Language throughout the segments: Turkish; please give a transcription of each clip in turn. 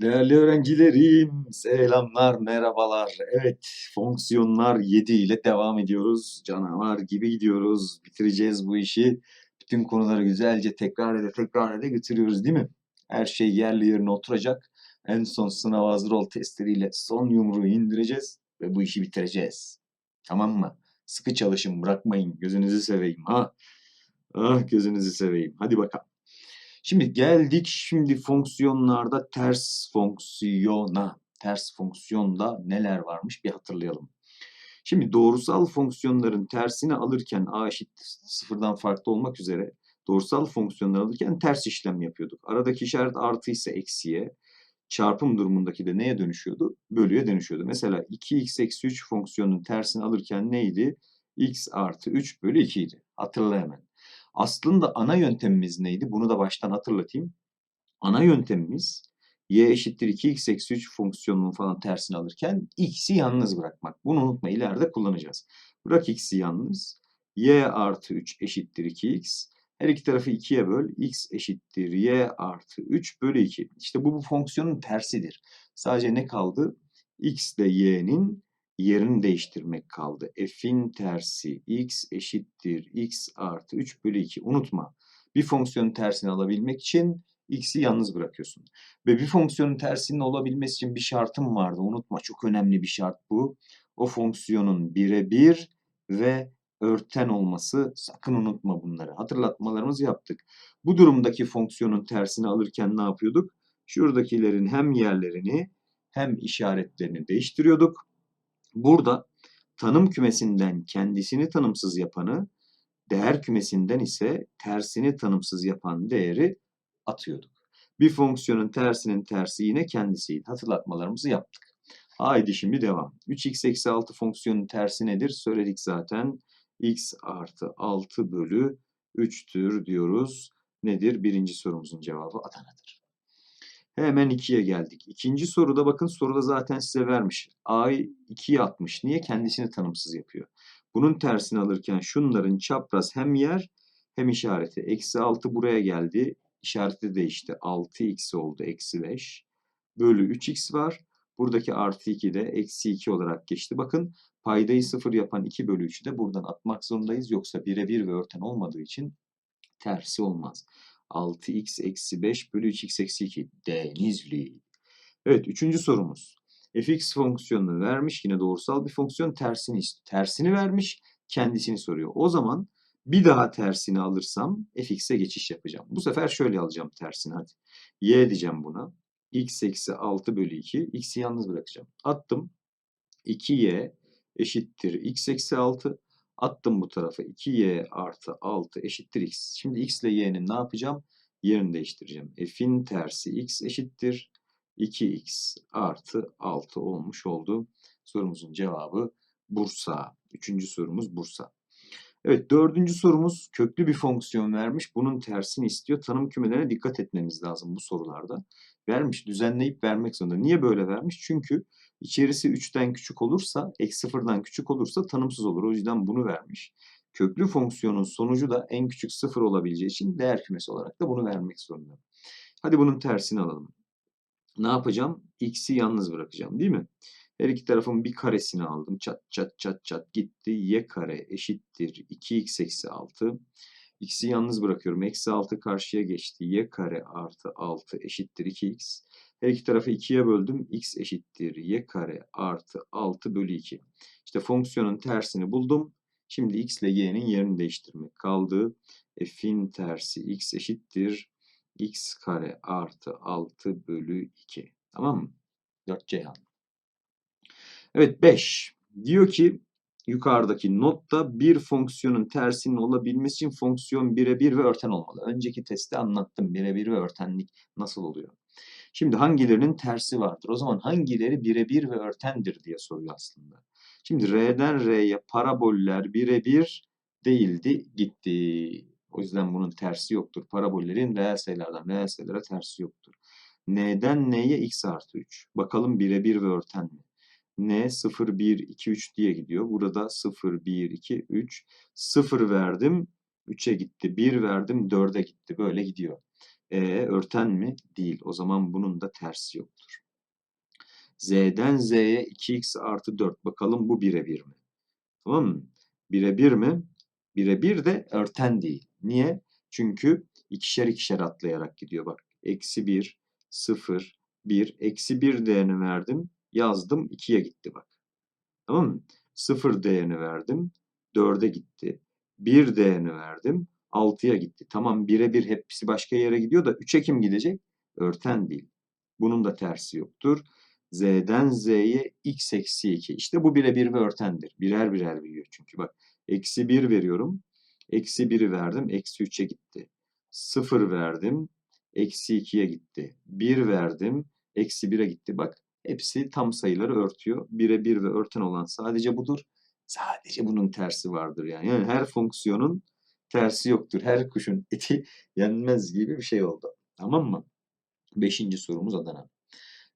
Değerli öğrencilerim, selamlar, merhabalar. Evet, fonksiyonlar 7 ile devam ediyoruz. Canavar gibi gidiyoruz. Bitireceğiz bu işi. Bütün konuları güzelce tekrar ede tekrar ede götürüyoruz değil mi? Her şey yerli yerine oturacak. En son sınav hazır ol testleriyle son yumruğu indireceğiz ve bu işi bitireceğiz. Tamam mı? Sıkı çalışın, bırakmayın. Gözünüzü seveyim ha. Ah gözünüzü seveyim. Hadi bakalım. Şimdi geldik şimdi fonksiyonlarda ters fonksiyona. Ters fonksiyonda neler varmış bir hatırlayalım. Şimdi doğrusal fonksiyonların tersini alırken a eşit sıfırdan farklı olmak üzere doğrusal fonksiyonları alırken ters işlem yapıyorduk. Aradaki işaret artı ise eksiye, çarpım durumundaki de neye dönüşüyordu? Bölüye dönüşüyordu. Mesela 2x eksi 3 fonksiyonun tersini alırken neydi? x artı 3 bölü 2 idi. Hatırla hemen. Aslında ana yöntemimiz neydi? Bunu da baştan hatırlatayım. Ana yöntemimiz y eşittir 2x eksi 3 fonksiyonunun falan tersini alırken x'i yalnız bırakmak. Bunu unutma ileride kullanacağız. Bırak x'i yalnız. y artı 3 eşittir 2x. Her iki tarafı 2'ye böl. x eşittir y artı 3 bölü 2. İşte bu bu fonksiyonun tersidir. Sadece ne kaldı? x ile y'nin yerini değiştirmek kaldı. F'in tersi x eşittir x artı 3 bölü 2. Unutma. Bir fonksiyonun tersini alabilmek için x'i yalnız bırakıyorsun. Ve bir fonksiyonun tersinin olabilmesi için bir şartım vardı. Unutma çok önemli bir şart bu. O fonksiyonun birebir ve örten olması sakın unutma bunları. Hatırlatmalarımızı yaptık. Bu durumdaki fonksiyonun tersini alırken ne yapıyorduk? Şuradakilerin hem yerlerini hem işaretlerini değiştiriyorduk. Burada tanım kümesinden kendisini tanımsız yapanı, değer kümesinden ise tersini tanımsız yapan değeri atıyorduk. Bir fonksiyonun tersinin tersi yine kendisiydi. Hatırlatmalarımızı yaptık. Haydi şimdi devam. 3x eksi 6 fonksiyonun tersi nedir? Söyledik zaten. x artı 6 bölü 3'tür diyoruz. Nedir? Birinci sorumuzun cevabı Adana'dır. Hemen 2'ye geldik. İkinci soruda bakın soruda zaten size vermiş. A'yı 2'ye atmış. Niye? Kendisini tanımsız yapıyor. Bunun tersini alırken şunların çapraz hem yer hem işareti. Eksi 6 buraya geldi. İşareti değişti. 6x oldu. Eksi 5. Bölü 3x var. Buradaki artı 2 de eksi 2 olarak geçti. Bakın paydayı 0 yapan 2 bölü 3'ü de buradan atmak zorundayız. Yoksa birebir ve örten olmadığı için tersi olmaz. 6x eksi 5 bölü 3x eksi 2 denizli. Evet üçüncü sorumuz. fx fonksiyonunu vermiş yine doğrusal bir fonksiyon tersini tersini vermiş kendisini soruyor. O zaman bir daha tersini alırsam fx'e geçiş yapacağım. Bu sefer şöyle alacağım tersini hadi. y diyeceğim buna. x eksi 6 bölü 2. x'i yalnız bırakacağım. Attım. 2y eşittir x eksi 6. Attım bu tarafa 2y artı 6 eşittir x. Şimdi x ile y'nin ne yapacağım? Yerini değiştireceğim. F'in tersi x eşittir. 2x artı 6 olmuş oldu. Sorumuzun cevabı Bursa. Üçüncü sorumuz Bursa. Evet dördüncü sorumuz köklü bir fonksiyon vermiş. Bunun tersini istiyor. Tanım kümelerine dikkat etmemiz lazım bu sorularda. Vermiş düzenleyip vermek zorunda. Niye böyle vermiş? Çünkü İçerisi 3'ten küçük olursa, eksi 0'dan küçük olursa tanımsız olur. O yüzden bunu vermiş. Köklü fonksiyonun sonucu da en küçük 0 olabileceği için değer kümesi olarak da bunu vermek zorunda. Hadi bunun tersini alalım. Ne yapacağım? X'i yalnız bırakacağım değil mi? Her iki tarafın bir karesini aldım. Çat çat çat çat gitti. Y kare eşittir 2x eksi 6. X'i yalnız bırakıyorum. Eksi 6 karşıya geçti. Y kare artı 6 eşittir 2x. Her iki tarafı 2'ye böldüm. x eşittir y kare artı 6 bölü 2. İşte fonksiyonun tersini buldum. Şimdi x ile y'nin yerini değiştirmek kaldı. F'in tersi x eşittir x kare artı 6 bölü 2. Tamam mı? 4 Ceyhan. Evet 5. Diyor ki yukarıdaki notta bir fonksiyonun tersinin olabilmesi için fonksiyon birebir ve örten olmalı. Önceki testte anlattım birebir ve örtenlik nasıl oluyor. Şimdi hangilerinin tersi vardır? O zaman hangileri birebir ve örtendir diye soruyor aslında. Şimdi R'den R'ye paraboller birebir değildi, gitti. O yüzden bunun tersi yoktur. Parabollerin reel sayılardan reel sayılara tersi yoktur. N'den N'ye x artı 3. Bakalım birebir ve örten mi? N 0, 1, 2, 3 diye gidiyor. Burada 0, 1, 2, 3. 0 verdim, 3'e gitti. 1 verdim, 4'e gitti. Böyle gidiyor. E örten mi? Değil. O zaman bunun da tersi yoktur. Z'den Z'ye 2x artı 4. Bakalım bu birebir mi? Tamam mı? Birebir mi? Birebir de örten değil. Niye? Çünkü ikişer ikişer atlayarak gidiyor. Bak eksi 1, 0, 1. Eksi 1 değerini verdim. Yazdım 2'ye gitti bak. Tamam mı? 0 değerini verdim. 4'e gitti. 1 değerini verdim. 6'ya gitti. Tamam birebir hepsi başka yere gidiyor da 3'e kim gidecek? Örten değil. Bunun da tersi yoktur. Z'den Z'ye x eksi 2. İşte bu birebir ve örtendir. Birer birer büyüyor çünkü bak. Eksi 1 veriyorum. Eksi 1'i verdim. Eksi 3'e gitti. 0 verdim. Eksi 2'ye gitti. 1 verdim. Eksi 1'e gitti. Bak hepsi tam sayıları örtüyor. Birebir ve örten olan sadece budur. Sadece bunun tersi vardır yani. Yani her fonksiyonun tersi yoktur. Her kuşun eti yenmez gibi bir şey oldu. Tamam mı? Beşinci sorumuz Adana.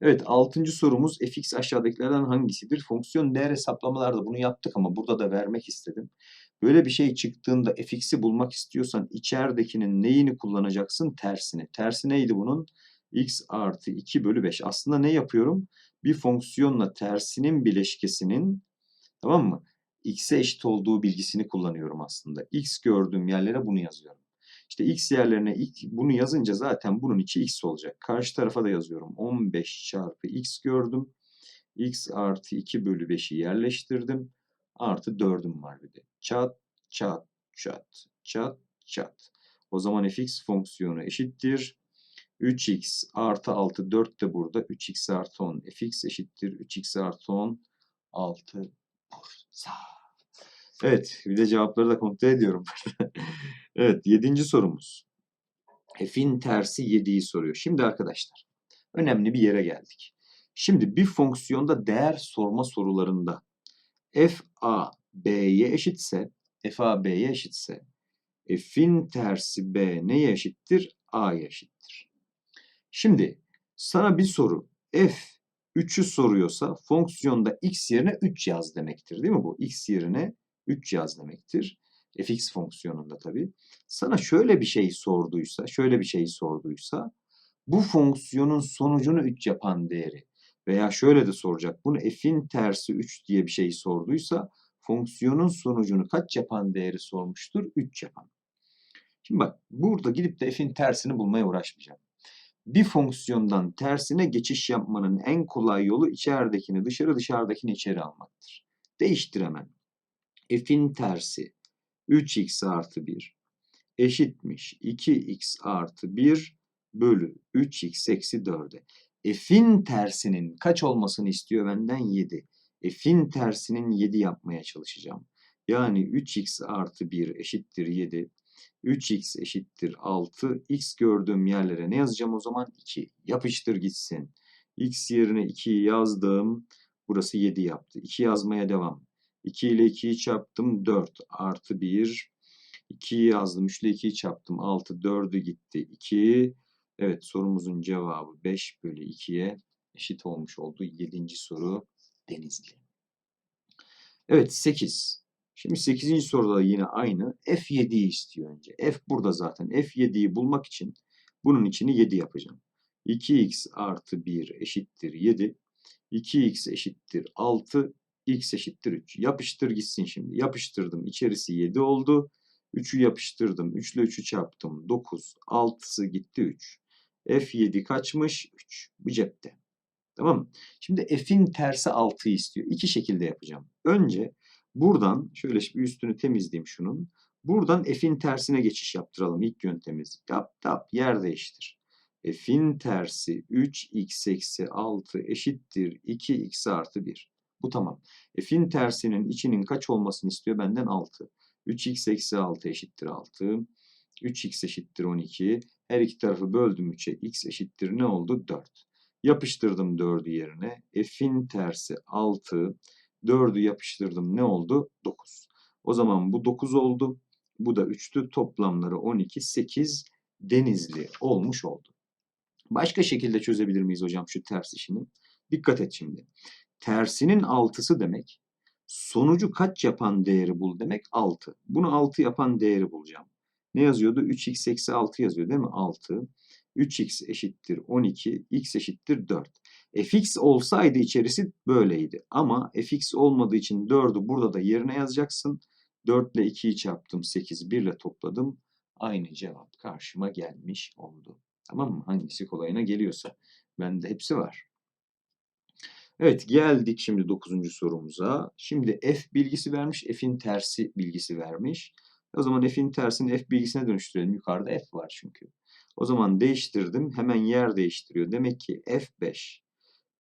Evet, altıncı sorumuz fx aşağıdakilerden hangisidir? Fonksiyon değer hesaplamalarda bunu yaptık ama burada da vermek istedim. Böyle bir şey çıktığında fx'i bulmak istiyorsan içeridekinin neyini kullanacaksın? Tersini. Tersi neydi bunun? X artı 2 bölü 5. Aslında ne yapıyorum? Bir fonksiyonla tersinin bileşkesinin tamam mı? x'e eşit olduğu bilgisini kullanıyorum aslında. x gördüğüm yerlere bunu yazıyorum. İşte x yerlerine ilk bunu yazınca zaten bunun içi x olacak. Karşı tarafa da yazıyorum. 15 çarpı x gördüm. x artı 2 bölü 5'i yerleştirdim. Artı 4'üm var bir de. Çat, çat, çat, çat, çat. O zaman fx fonksiyonu eşittir. 3x artı 6, 4 de burada. 3x artı 10. fx eşittir. 3x artı 10, 6 Bursa. Evet, bir de cevapları da kontrol ediyorum. evet, yedinci sorumuz. F'in tersi 7'yi soruyor. Şimdi arkadaşlar, önemli bir yere geldik. Şimdi bir fonksiyonda değer sorma sorularında f a b'ye eşitse, f a b'ye eşitse, f'in tersi b neye eşittir? a'ya eşittir. Şimdi sana bir soru f 3'ü soruyorsa fonksiyonda x yerine 3 yaz demektir değil mi bu? x yerine 3 yaz demektir. fx fonksiyonunda tabii. Sana şöyle bir şey sorduysa, şöyle bir şey sorduysa bu fonksiyonun sonucunu 3 yapan değeri veya şöyle de soracak. Bunu f'in tersi 3 diye bir şey sorduysa fonksiyonun sonucunu kaç yapan değeri sormuştur? 3 yapan. Şimdi bak burada gidip de f'in tersini bulmaya uğraşmayacağım. Bir fonksiyondan tersine geçiş yapmanın en kolay yolu içeridekini dışarı dışarıdakini içeri almaktır. Değiştir hemen f'in tersi 3x artı 1 eşitmiş 2x artı 1 bölü 3x eksi 4'e. F'in tersinin kaç olmasını istiyor benden? 7. F'in tersinin 7 yapmaya çalışacağım. Yani 3x artı 1 eşittir 7. 3x eşittir 6. X gördüğüm yerlere ne yazacağım o zaman? 2. Yapıştır gitsin. X yerine 2'yi yazdım. Burası 7 yaptı. 2 yazmaya devam. 2 ile 2'yi çarptım 4 artı 1. 2'yi yazdım 3 ile 2'yi çarptım 6 4'ü gitti 2. Evet sorumuzun cevabı 5 bölü 2'ye eşit olmuş oldu. 7. soru Denizli. Evet 8. Şimdi 8. soruda yine aynı. F7'yi istiyor önce. F burada zaten. F7'yi bulmak için bunun içini 7 yapacağım. 2x artı 1 eşittir 7. 2x eşittir 6 x eşittir 3. Yapıştır gitsin şimdi. Yapıştırdım. İçerisi 7 oldu. 3'ü yapıştırdım. 3 ile 3'ü çarptım. 9. 6'sı gitti 3. F7 kaçmış? 3. Bu cepte. Tamam mı? Şimdi F'in tersi 6'yı istiyor. İki şekilde yapacağım. Önce buradan şöyle bir üstünü temizleyeyim şunun. Buradan F'in tersine geçiş yaptıralım. İlk yöntemimiz. Yap yap yer değiştir. F'in tersi 3x eksi 6 eşittir 2x artı 1. Bu tamam. Fin tersinin içinin kaç olmasını istiyor benden? 6. 3x eksi 6 eşittir 6. 3x eşittir 12. Her iki tarafı böldüm 3'e. x eşittir ne oldu? 4. Yapıştırdım 4'ü yerine. F'in tersi 6. 4'ü yapıştırdım. Ne oldu? 9. O zaman bu 9 oldu. Bu da 3'tü. Toplamları 12, 8 denizli olmuş oldu. Başka şekilde çözebilir miyiz hocam şu ters işini? Dikkat et şimdi. Tersinin altısı demek. Sonucu kaç yapan değeri bul demek 6. Bunu 6 yapan değeri bulacağım. Ne yazıyordu? 3x eksi 6 yazıyor değil mi? 6. 3x eşittir 12, x eşittir 4. fx olsaydı içerisi böyleydi. Ama fx olmadığı için 4'ü burada da yerine yazacaksın. 4 ile 2'yi çarptım 8, 1 ile topladım. Aynı cevap karşıma gelmiş oldu. Tamam mı? Hangisi kolayına geliyorsa. Bende hepsi var. Evet geldik şimdi 9. sorumuza. Şimdi f bilgisi vermiş, f'in tersi bilgisi vermiş. O zaman f'in tersini f bilgisine dönüştürelim. Yukarıda f var çünkü. O zaman değiştirdim. Hemen yer değiştiriyor. Demek ki f5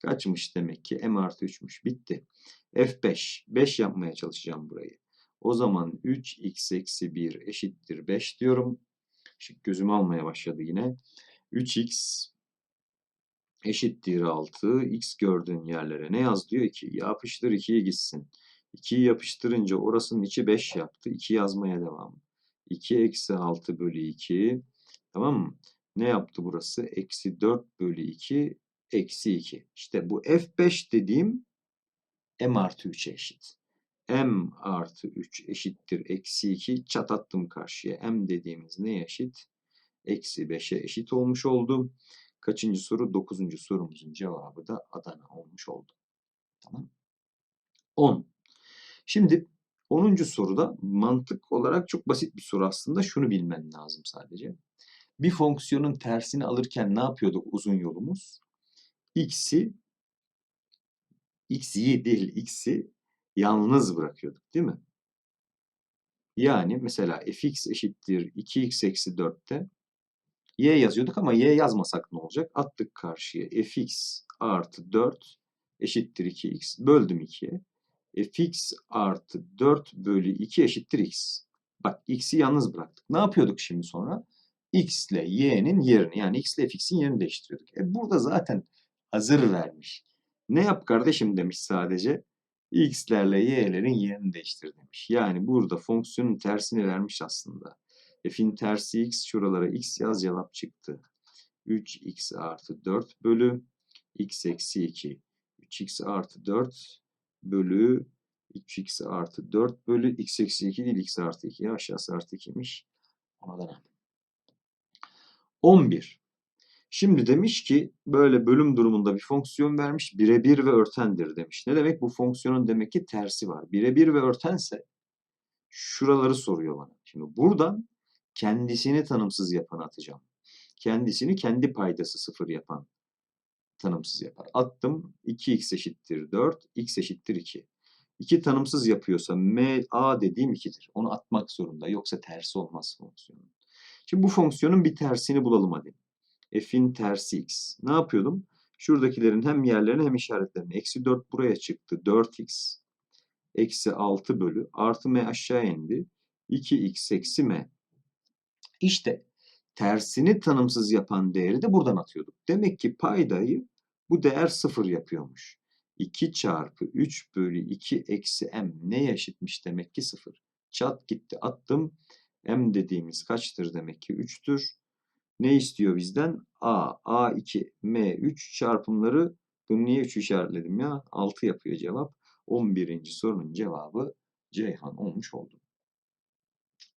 kaçmış demek ki m artı 3'müş. Bitti. f5. 5 yapmaya çalışacağım burayı. O zaman 3x eksi 1 eşittir 5 diyorum. Şık gözümü almaya başladı yine. 3x eşittir 6. X gördüğün yerlere ne yaz diyor? 2. Yapıştır 2'ye gitsin. 2'yi yapıştırınca orasının içi 5 yaptı. 2 yazmaya devam. 2 eksi 6 bölü 2. Tamam mı? Ne yaptı burası? Eksi 4 bölü 2 eksi 2. İşte bu F5 dediğim M artı 3'e eşit. M artı 3 eşittir eksi 2. Çat attım karşıya. M dediğimiz neye eşit? Eksi 5'e eşit olmuş oldu. Kaçıncı soru? Dokuzuncu sorumuzun cevabı da Adana olmuş oldu. Tamam. 10. Şimdi 10. soruda mantık olarak çok basit bir soru aslında. Şunu bilmen lazım sadece. Bir fonksiyonun tersini alırken ne yapıyorduk uzun yolumuz? X'i x'yi değil x'i yalnız bırakıyorduk değil mi? Yani mesela fx eşittir 2x eksi 4'te y yazıyorduk ama y yazmasak ne olacak? Attık karşıya fx artı 4 eşittir 2x. Böldüm 2'ye. fx artı 4 bölü 2 eşittir x. Bak x'i yalnız bıraktık. Ne yapıyorduk şimdi sonra? x ile y'nin yerini yani x ile fx'in yerini değiştiriyorduk. E burada zaten hazır vermiş. Ne yap kardeşim demiş sadece. x'lerle y'lerin yerini değiştir demiş. Yani burada fonksiyonun tersini vermiş aslında. F'in tersi x şuralara x yaz cevap çıktı. 3x artı 4 bölü x eksi 2. 3x artı 4 bölü 3x artı 4 bölü x eksi 2 değil x artı 2. Aşağısı artı 2'miş. Ona da 11. Şimdi demiş ki böyle bölüm durumunda bir fonksiyon vermiş. Birebir ve örtendir demiş. Ne demek? Bu fonksiyonun demek ki tersi var. Birebir ve örtense şuraları soruyor bana. Şimdi buradan kendisini tanımsız yapan atacağım. Kendisini kendi paydası sıfır yapan tanımsız yapar. Attım 2x eşittir 4, x eşittir 2. 2 tanımsız yapıyorsa m a dediğim 2'dir. Onu atmak zorunda. Yoksa tersi olmaz fonksiyonun. Şimdi bu fonksiyonun bir tersini bulalım hadi. F'in tersi x. Ne yapıyordum? Şuradakilerin hem yerlerini hem işaretlerini. Eksi 4 buraya çıktı. 4x. Eksi 6 bölü. Artı m aşağı indi. 2x eksi m. İşte tersini tanımsız yapan değeri de buradan atıyorduk. Demek ki paydayı bu değer 0 yapıyormuş. 2 çarpı 3 bölü 2 eksi m neye eşitmiş demek ki 0. Çat gitti attım. M dediğimiz kaçtır demek ki 3'tür. Ne istiyor bizden? A, A2, M3 çarpımları bunu niye 3 işaretledim ya? 6 yapıyor cevap. 11. sorunun cevabı Ceyhan olmuş oldu.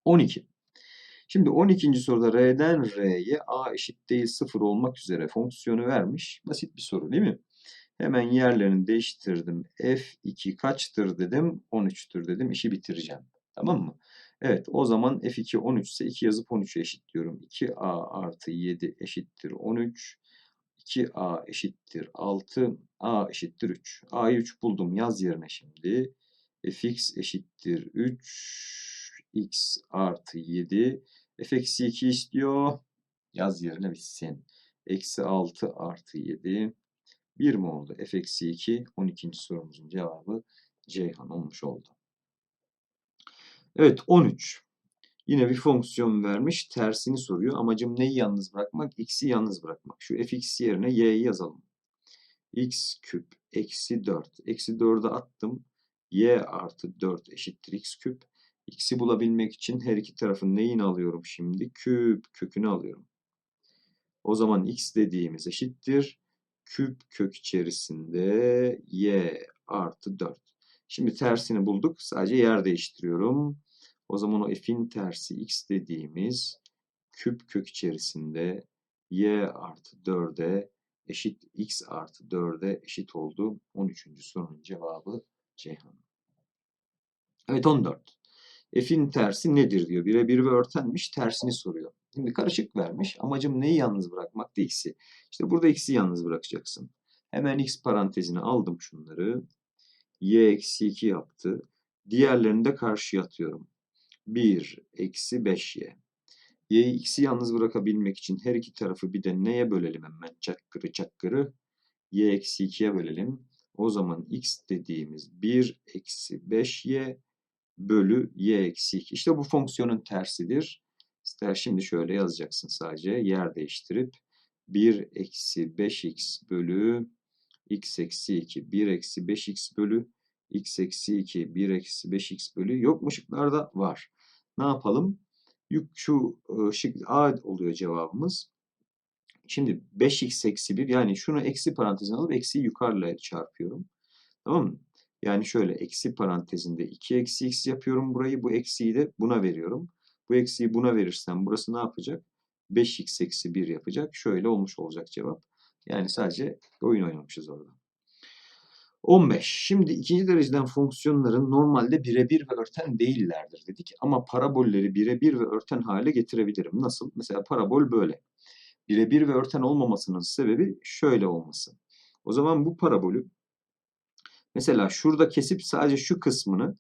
12. Şimdi 12. soruda R'den R'ye A eşit değil 0 olmak üzere fonksiyonu vermiş. Basit bir soru değil mi? Hemen yerlerini değiştirdim. F2 kaçtır dedim. 13'tür dedim. İşi bitireceğim. Tamam mı? Evet o zaman F2 13 ise 2 yazıp 13'ü eşitliyorum. 2A artı 7 eşittir 13. 2A eşittir 6. A eşittir 3. A'yı 3 buldum. Yaz yerine şimdi. Fx eşittir 3. X artı 7. F eksi 2 istiyor. Yaz yerine bitsin. Eksi 6 artı 7. 1 mi oldu? F eksi 2. 12. sorumuzun cevabı Ceyhan olmuş oldu. Evet 13. Yine bir fonksiyon vermiş. Tersini soruyor. Amacım neyi yalnız bırakmak? X'i yalnız bırakmak. Şu fx yerine y'yi yazalım. x küp eksi 4. Eksi 4'e attım. y artı 4 eşittir x küp. X'i bulabilmek için her iki tarafın neyini alıyorum şimdi? Küp kökünü alıyorum. O zaman x dediğimiz eşittir. Küp kök içerisinde y artı 4. Şimdi tersini bulduk. Sadece yer değiştiriyorum. O zaman o f'in tersi x dediğimiz küp kök içerisinde y artı 4'e eşit x artı 4'e eşit oldu. 13. sorunun cevabı Ceyhan. Evet 14. F'in tersi nedir diyor. Birebir ve örtenmiş tersini soruyor. Şimdi karışık vermiş. Amacım neyi yalnız bırakmaktı? X'i. İşte burada X'i yalnız bırakacaksın. Hemen X parantezine aldım şunları. Y eksi 2 yaptı. Diğerlerini de karşıya atıyorum. 1 eksi 5y. Y'yi x'i yalnız bırakabilmek için her iki tarafı bir de neye bölelim hemen? Çakkırı çakkırı. Y eksi 2'ye bölelim. O zaman x dediğimiz 1 eksi 5y bölü y eksi 2. İşte bu fonksiyonun tersidir. İster şimdi şöyle yazacaksın sadece. Yer değiştirip 1 eksi 5x bölü x eksi 2. 1 eksi 5x bölü x eksi 2. 1 eksi 5x bölü. Yok mu şıklarda? Var. Ne yapalım? Yük şu şık A oluyor cevabımız. Şimdi 5x eksi 1 yani şunu eksi parantezine alıp eksiyi yukarıya çarpıyorum. Tamam mı? Yani şöyle eksi parantezinde 2 eksi x yapıyorum burayı. Bu eksiyi de buna veriyorum. Bu eksiyi buna verirsem burası ne yapacak? 5x eksi 1 yapacak. Şöyle olmuş olacak cevap. Yani sadece oyun oynamışız orada. 15. Şimdi ikinci dereceden fonksiyonların normalde birebir ve örten değillerdir dedik. Ama parabolleri birebir ve örten hale getirebilirim. Nasıl? Mesela parabol böyle. Birebir ve örten olmamasının sebebi şöyle olması. O zaman bu parabolü mesela şurada kesip sadece şu kısmını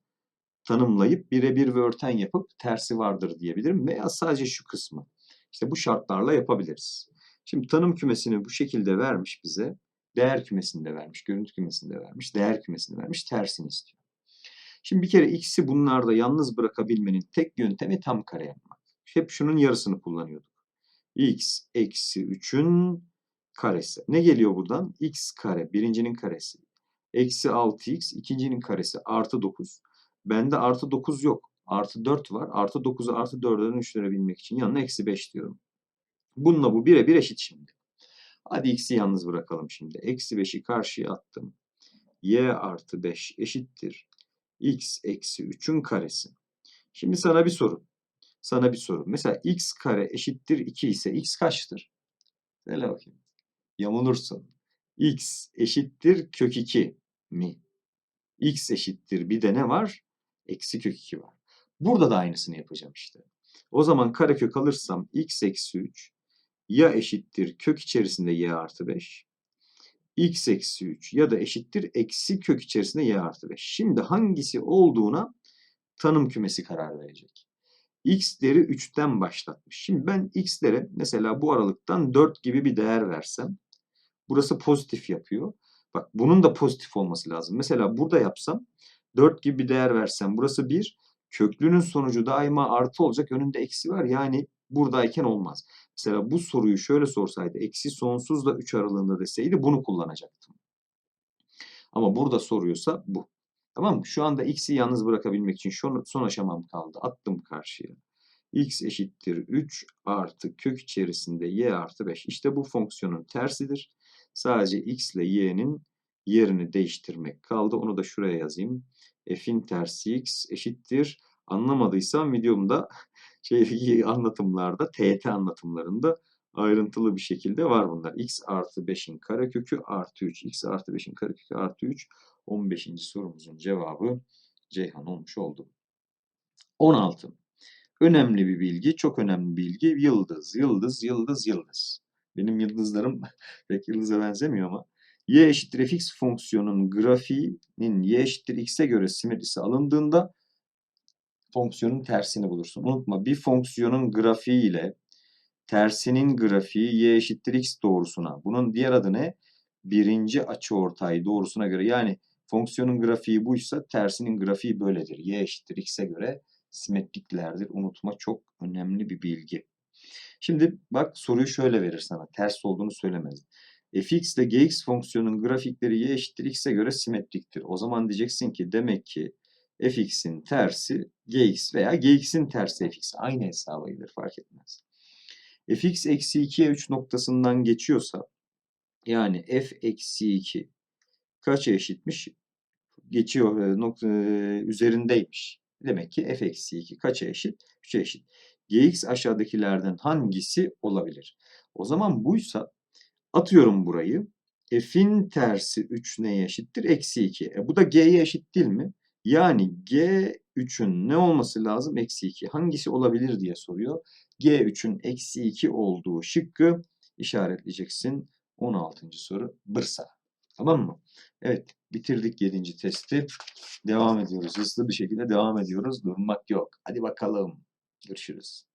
tanımlayıp birebir ve örten yapıp tersi vardır diyebilirim. Veya sadece şu kısmı. İşte bu şartlarla yapabiliriz. Şimdi tanım kümesini bu şekilde vermiş bize değer kümesinde vermiş, görüntü kümesinde vermiş, değer kümesinde vermiş, tersini istiyor. Şimdi bir kere x'i bunlarda yalnız bırakabilmenin tek yöntemi tam kare yapmak. Hep şunun yarısını kullanıyorduk. x eksi 3'ün karesi. Ne geliyor buradan? x kare, birincinin karesi. Eksi 6x, ikincinin karesi. Artı 9. Bende artı 9 yok. Artı 4 var. Artı 9'u artı 4'e dönüştürebilmek için yanına eksi 5 diyorum. Bununla bu birebir eşit şimdi. Hadi x'i yalnız bırakalım şimdi. Eksi 5'i karşıya attım. y artı 5 eşittir. x eksi 3'ün karesi. Şimdi sana bir soru. Sana bir soru. Mesela x kare eşittir 2 ise x kaçtır? Söyle bakayım. Yamulursun. x eşittir kök 2 mi? x eşittir bir de ne var? Eksi kök 2 var. Burada da aynısını yapacağım işte. O zaman karekök alırsam x eksi 3 ya eşittir kök içerisinde y artı 5 x eksi 3 ya da eşittir eksi kök içerisinde y artı 5. Şimdi hangisi olduğuna tanım kümesi karar verecek. x'leri 3'ten başlatmış. Şimdi ben x'lere mesela bu aralıktan 4 gibi bir değer versem burası pozitif yapıyor. Bak bunun da pozitif olması lazım. Mesela burada yapsam 4 gibi bir değer versem burası 1. Köklünün sonucu daima artı olacak. Önünde eksi var. Yani buradayken olmaz. Mesela bu soruyu şöyle sorsaydı eksi sonsuzla 3 aralığında deseydi bunu kullanacaktım. Ama burada soruyorsa bu. Tamam mı? Şu anda x'i yalnız bırakabilmek için son, son aşamam kaldı. Attım karşıya. x eşittir 3 artı kök içerisinde y artı 5. İşte bu fonksiyonun tersidir. Sadece x ile y'nin yerini değiştirmek kaldı. Onu da şuraya yazayım. f'in tersi x eşittir. Anlamadıysam videomda şeydeki anlatımlarda, TET anlatımlarında ayrıntılı bir şekilde var bunlar. x artı 5'in karekökü artı 3. x artı 5'in karekökü artı 3. 15. sorumuzun cevabı Ceyhan olmuş oldu. 16. Önemli bir bilgi, çok önemli bir bilgi. Yıldız, yıldız, yıldız, yıldız. Benim yıldızlarım pek yıldıza benzemiyor ama. y eşittir fx fonksiyonun grafiğinin y eşittir x'e göre simetrisi alındığında fonksiyonun tersini bulursun. Unutma bir fonksiyonun grafiği ile tersinin grafiği y eşittir x doğrusuna. Bunun diğer adı ne? Birinci açıortay doğrusuna göre. Yani fonksiyonun grafiği buysa tersinin grafiği böyledir. y eşittir x'e göre simetriklerdir. Unutma çok önemli bir bilgi. Şimdi bak soruyu şöyle verir sana. Ters olduğunu söylemez. fx ile gx fonksiyonun grafikleri y eşittir x'e göre simetriktir. O zaman diyeceksin ki demek ki fx'in tersi gx veya gx'in tersi fx. Aynı hesaba gelir fark etmez. fx eksi 2'ye 3 noktasından geçiyorsa yani f eksi 2 kaça eşitmiş? Geçiyor e, nokta, e, üzerindeymiş. Demek ki f eksi 2 kaça eşit? 3'e eşit. gx aşağıdakilerden hangisi olabilir? O zaman buysa atıyorum burayı. F'in tersi 3 neye eşittir? Eksi 2. E bu da G'ye eşit değil mi? Yani G3'ün ne olması lazım? Eksi 2. Hangisi olabilir diye soruyor. G3'ün eksi 2 olduğu şıkkı işaretleyeceksin. 16. soru Bursa. Tamam mı? Evet bitirdik 7. testi. Devam ediyoruz. Hızlı bir şekilde devam ediyoruz. Durmak yok. Hadi bakalım. Görüşürüz.